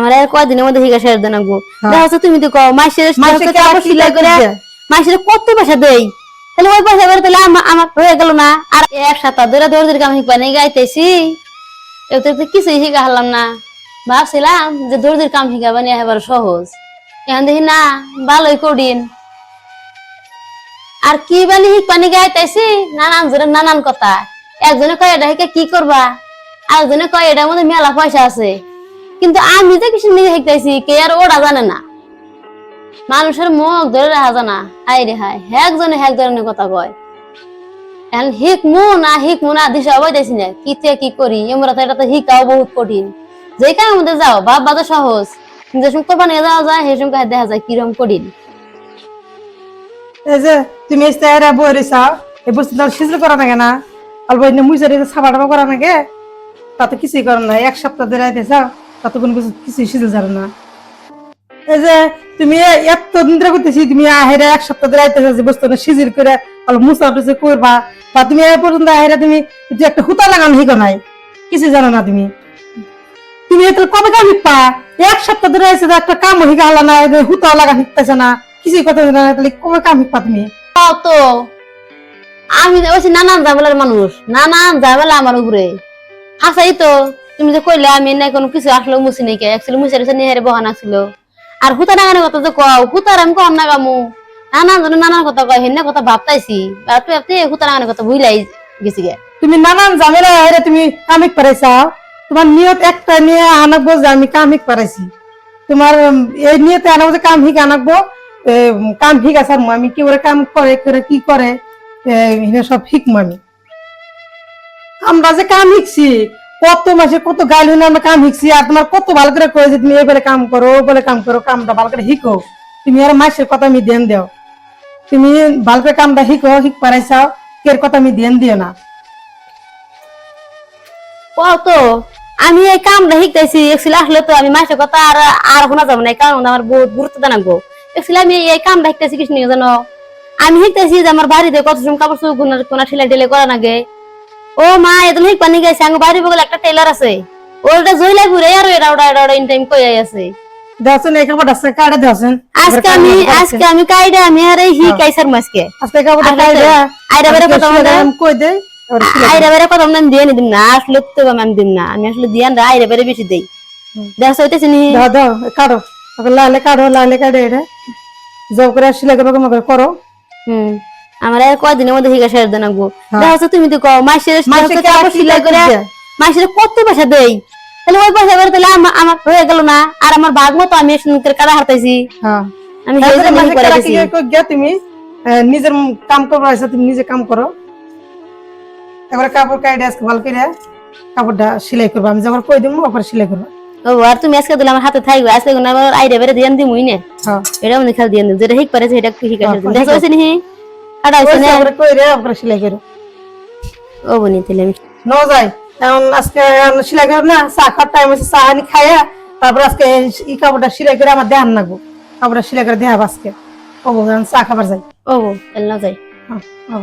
আমার আর কয়দিনের মধ্যে হিগা শেয়ার দেন আগো হ্যাঁ। দেখো তুমি তো কও মাসের মাসে মাসের করে মাসের কত পয়সা দেই তাহলে ওই পয়সা করে তাহলে আমার হয়ে গেল না। আর এক ধরে ধরে ধরে আমি গাইতেছি। এতে তো কিছুই শিখা হারলাম না। ভাবছিলাম যে দর্জির কাম শিখা এবার সহজ। এখন দেখি না ভালোই কঠিন। আর কি বানি পানি গাইতেছি? নানান জনের নানান কথা। একজনে কয় এটা হিকে কি করবা? আরেকজনে কয় এটার মধ্যে মেলা পয়সা আছে। কিন্তু আমি যে কিছু নিয়ে শিখতেছি কে আর ওরা জানে না। মানুষের মুখ ধরে রাখা জানা। হাই রে হাই একজনে এক ধরনের কথা কয়। এখন না হিকমু না দিশা পাইতেছি না, কি থেকে করি তো এটা তো হিকাও বহুত কঠিন। মধ্যে যাও বাপ বাদা সহজ। যে সময় কোরবানি যাওয়া যায়, সেই সময় দেখা যায় কিরম কঠিন। এই যে, তুমি এই স্টাইরা বই রইছা, এই বস্তুটা সিজল করা নাগে না। অল্প এনে মুই যদি সাবা টাবা করা নাগে তাতে কিছুই করে না এক সপ্তাহ ধরে আইতেছ তাতে কোনো কিছু কিছুই সিজল যাবে না। এই যে তুমি এত দিন ধরে করতেছি, তুমি আহেরা এক সপ্তাহ ধরে আইতেছ যে বস্তুটা সিজিল করে অল্প মুসা টুসে করবা, বা তুমি এই পর্যন্ত আহেরা তুমি যে একটা হুতা লাগানো হিকো নাই কিছু জানো না তুমি। তুমি এত কবে কাম শিখবা? এক সপ্তাহ ধরে এসে একটা কাম শিখা হলা না হুতা লাগা শিখতেছে না, কিছুই কথা জানা না, তাহলে কবে কাম শিখবা তুমি? তো। আমি বলছি, নানান ঝামেলার মানুষ, নানান ঝামেলা আমার উপরে। হাসাই তো। তুমি যে কইলে, আমি না কোনো কিছু আসলে মুছি নাকি একচুয়ালি মুছে রেছে নিহারে বহানা ছিল আর হুতা নাগানের কথা যে কও, হুতার আমি কম না নানান জনে নানান কথা কয়, হেন কথা ভাবতাইছি। ভাবতে ভাবতে হুতা নাগানের কথা ভুলাই গেছি গে। তুমি নানান ঝামেলা হেরে তুমি কামিক পারাইছাও তোমার নিয়ত একটা নিয়ে আনাকবো যে আমি কামিক পারাইছি। তোমার এই নিয়তে আনাবো যে কাম হিক আনাকবো। কাম হিক আসার আমি কি করে কাম করে করে, কি করে? সব শিখব আমি। আমরা যে কাম শিখছি কত মাসে কত গাইল হইলে, আমরা কাম শিখছি। আর তোমার কত ভালো করে কয়ে তুমি এই কাম করো বলে কাম করো, কামটা ভালো করে শিখো। তুমি আর মাসের কথা আমি ধ্যান দেও। তুমি ভালো করে কামটা শিখো, শিখ পারাইছাও কের কথা আমি ধ্যান দিও না। কও তো, আমি এই কামটা শিখতেছি, একচুয়ালি আসলে তো আমি মাসের কথা আর আর শোনা যাব না কারণ আমার বহুত গুরুত্ব জানাব একচুয়ালি আমি এই কামটা শিখতেছি কিছু নিয়ে জানো? আমি শিখতেছি যে আমার বাড়িতে কত সময় কাপড় কোনা কোনা ঠেলে ঠেলে করা নাগে ও মা এত শিখ পানি গেছে আমার বাড়ির বগলে একটা টেলার আছে। ওটা জইলা ঘুরে আর এটা ওটা এটা ওটা ইন টাইম কই আছে। দেওয়াছেন এই কাপড় আছে কাড়ে দেওয়াছেন আজকে আমি আজকে আমি কাইডা আমি আর এই হি কাইসার মাসকে আজকে কাপড় আসলে তো- আইরা বেরে কথা বলে আমি কই দে আইরা বেরে কথা আমি দিয়ে নিদিম না আসলে তো আমি দিম না। আমি আসলে দিয়ান রা আইরা বেরে বেশি দেই। দেখছ হইতেছে নি দাও দাও ওকে লালে কাটো লালে কাটে এটা জব করে কমা করে করো হুম আমার আর কয়দিনের মধ্যে হিগা শেয়ার দেন। দেখো তুমি তো কও মাসের মাসে মাসের কাপড় কাপড় সিলাই করে মাসের কত পয়সা দেই? তাহলে ওই পয়সা করে তাহলে আমার হয়ে গেল না। আর আমার ভাগ মতো আমি সুন্দর কাটা হারতাইছি? হ্যাঁ। আমি তারপরে কি তুমি? নিজের কাম করব তুমি নিজে কাম করো। এবারে কাপড় কাটে আজকে ভালো করে কাপড়টা সেলাই করব। আমি যখন কই দিব ওপরে সেলাই করব। ও আর তুমি আজকে দিলে আমার হাতে থাকবে। আজকে আইরে বেরে দিয়ান দিমুই না? এটা আমি খেল দিয়ান দিম। যেটা হিক পারে সেটা হ্যাঁ, দিম দেখো নি ও বনি তাহলে আমি ন যায় এখন আজকে সেলাই করে না চা খাওয়ার টাইম হচ্ছে চা আনি খাইয়া তারপর আজকে এই কাপড়টা সেলাই করে আমার দেহান নাগবো কাপড়টা সেলাই করে দেহাব আজকে ও চা খাবার যাই ও তাহলে না যাই হ্যাঁ, ও।